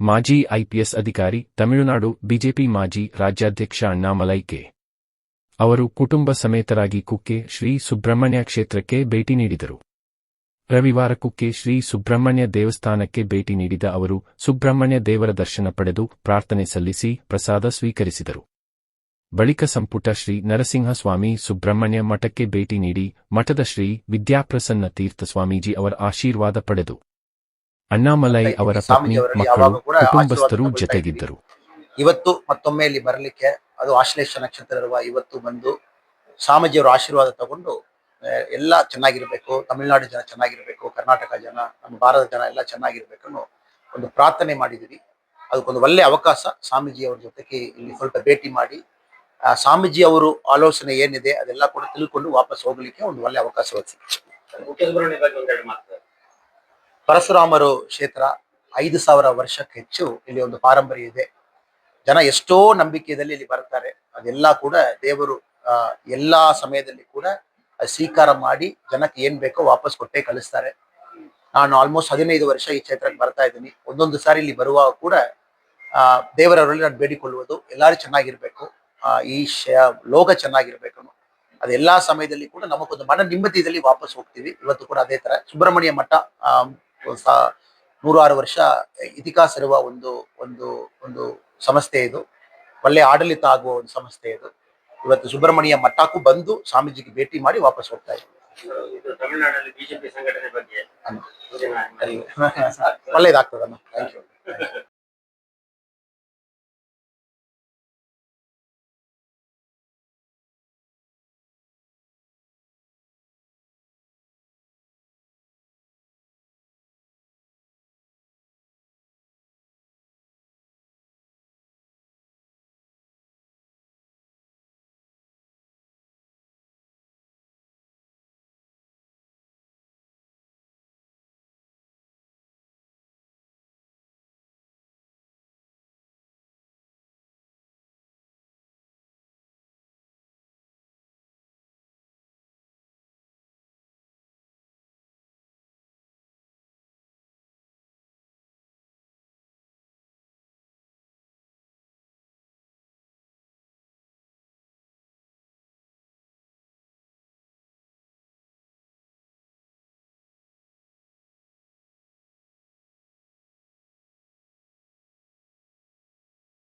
ಮಾಜಿ ಐಪಿಎಸ್ ಅಧಿಕಾರಿ, ತಮಿಳುನಾಡು ಬಿಜೆಪಿ ಮಾಜಿ ರಾಜ್ಯಾಧ್ಯಕ್ಷ ಅಣ್ಣಾಮಲೈ ಕೆ ಅವರು ಕುಟುಂಬ ಸಮೇತರಾಗಿ ಕುಕ್ಕೆ ಶ್ರೀ ಸುಬ್ರಹ್ಮಣ್ಯ ಕ್ಷೇತ್ರಕ್ಕೆ ಭೇಟಿ ನೀಡಿದರು. ರವಿವಾರ ಕುಕ್ಕೆ ಶ್ರೀ ಸುಬ್ರಹ್ಮಣ್ಯ ದೇವಸ್ಥಾನಕ್ಕೆ ಭೇಟಿ ನೀಡಿದ ಅವರು, ಸುಬ್ರಹ್ಮಣ್ಯ ದೇವರ ದರ್ಶನ ಪಡೆದು ಪ್ರಾರ್ಥನೆ ಸಲ್ಲಿಸಿ ಪ್ರಸಾದ ಸ್ವೀಕರಿಸಿದರು. ಬಳಿಕ ಸಂಪುಟ ಶ್ರೀ ನರಸಿಂಹಸ್ವಾಮಿ ಸುಬ್ರಹ್ಮಣ್ಯ ಮಠಕ್ಕೆ ಭೇಟಿ ನೀಡಿ ಮಠದ ಶ್ರೀ ವಿದ್ಯಾಪ್ರಸನ್ನ ತೀರ್ಥ ಸ್ವಾಮೀಜಿ ಅವರ ಆಶೀರ್ವಾದ ಪಡೆದು. ಅಣ್ಣಾಮಲೈ ಅವರ ಪತ್ನಿ ಮಕ್ಕಳು ಕುಟುಂಬಸ್ಥರು ಜತೆಗಿದ್ದರು. ಇವತ್ತು ಮತ್ತೊಮ್ಮೆ ಇಲ್ಲಿ ಬರಲಿಕ್ಕೆ ಅದು ಆಶ್ಲೇಷ ನಕ್ಷತ್ರ ಇರುವ ಇವತ್ತು ಬಂದು ಸ್ವಾಮೀಜಿಯವರ ಆಶೀರ್ವಾದ ತಗೊಂಡು ಎಲ್ಲ ಚೆನ್ನಾಗಿರ್ಬೇಕು ತಮಿಳುನಾಡು ಜನ ಚೆನ್ನಾಗಿರ್ಬೇಕು ಕರ್ನಾಟಕ ಜನ ನಮ್ಮ ಭಾರತ ಜನ ಎಲ್ಲ ಚೆನ್ನಾಗಿರ್ಬೇಕು ಅನ್ನೋ ಒಂದು ಪ್ರಾರ್ಥನೆ ಮಾಡಿದಿರಿ ಅದಕ್ಕೊಂದು ಒಳ್ಳೆ ಅವಕಾಶ ಸ್ವಾಮೀಜಿಯವರ ಜೊತೆಗೆ ಇಲ್ಲಿ ಸ್ವಲ್ಪ ಭೇಟಿ ಮಾಡಿ ಆ, ಸ್ವಾಮೀಜಿ ಅವರು ಆಲೋಚನೆ ಏನಿದೆ ಅದೆಲ್ಲ ಕೂಡ ತಿಳ್ಕೊಂಡು ವಾಪಸ್ ಹೋಗ್ಲಿಕ್ಕೆ ಒಂದು ಒಳ್ಳೆ ಅವಕಾಶ ಸಿಕ್ಕಿದೆ ಪರಶುರಾಮರು ಕ್ಷೇತ್ರ ಐದು ಸಾವಿರ ವರ್ಷಕ್ಕೆ ಹೆಚ್ಚು ಇಲ್ಲಿ ಒಂದು ಪಾರಂಪರ್ಯ ಇದೆ. ಜನ ಎಷ್ಟೋ ನಂಬಿಕೆಯಲ್ಲಿ ಇಲ್ಲಿ ಬರ್ತಾರೆ ಅದೆಲ್ಲ ಕೂಡ ದೇವರು ಎಲ್ಲಾ ಸಮಯದಲ್ಲಿ ಕೂಡ ಸ್ವೀಕಾರ ಮಾಡಿ ಜನಕ್ಕೆ ಏನ್ ಬೇಕೋ ವಾಪಸ್ ಕೊಟ್ಟೆ ಕಳಿಸ್ತಾರೆ. ನಾನು ಆಲ್ಮೋಸ್ಟ್ ಹದಿನೈದು ವರ್ಷ ಈ ಕ್ಷೇತ್ರಕ್ಕೆ ಬರ್ತಾ ಇದ್ದೀನಿ. ಒಂದೊಂದು ಸಾರಿ ಇಲ್ಲಿ ಬರುವಾಗ ಕೂಡ, ಆ ದೇವರವರಲ್ಲಿ ನಾನು ಬೇಡಿಕೊಳ್ಳುವುದು ಎಲ್ಲರೂ ಚೆನ್ನಾಗಿರ್ಬೇಕು. ಆ, ಈ ಲೋಕ ಚೆನ್ನಾಗಿರ್ಬೇಕು. ಅದೆಲ್ಲ ಸಮಯದಲ್ಲಿ ಕೂಡ ನಮಗೊಂದು ಮನ ನೆಮ್ಮದಿಯಲ್ಲಿ ವಾಪಸ್ ಹೋಗ್ತೀವಿ. ಇವತ್ತು ಕೂಡ ಅದೇ ತರ. ಸುಬ್ರಹ್ಮಣ್ಯ ಮಠ ಸ- ನೂರಾರು ವರ್ಷ ಇತಿಹಾಸ ಇರುವ ಒಂದು ಒಂದು ಒಂದು ಸಂಸ್ಥೆ ಇದು. ಒಳ್ಳೆ ಆಡಳಿತ ಆಗುವ ಒಂದು ಸಂಸ್ಥೆ ಇದು. ಇವತ್ತು ಸುಬ್ರಹ್ಮಣ್ಯ ಮಠಕ್ಕೂ ಬಂದು ಸ್ವಾಮೀಜಿಗೆ ಭೇಟಿ ಮಾಡಿ ವಾಪಸ್ ಹೋಗ್ತಾ ಇದ್ದೀವಿ ಒಳ್ಳೇದಾಗ್ತದಮ್ಮ. Thank you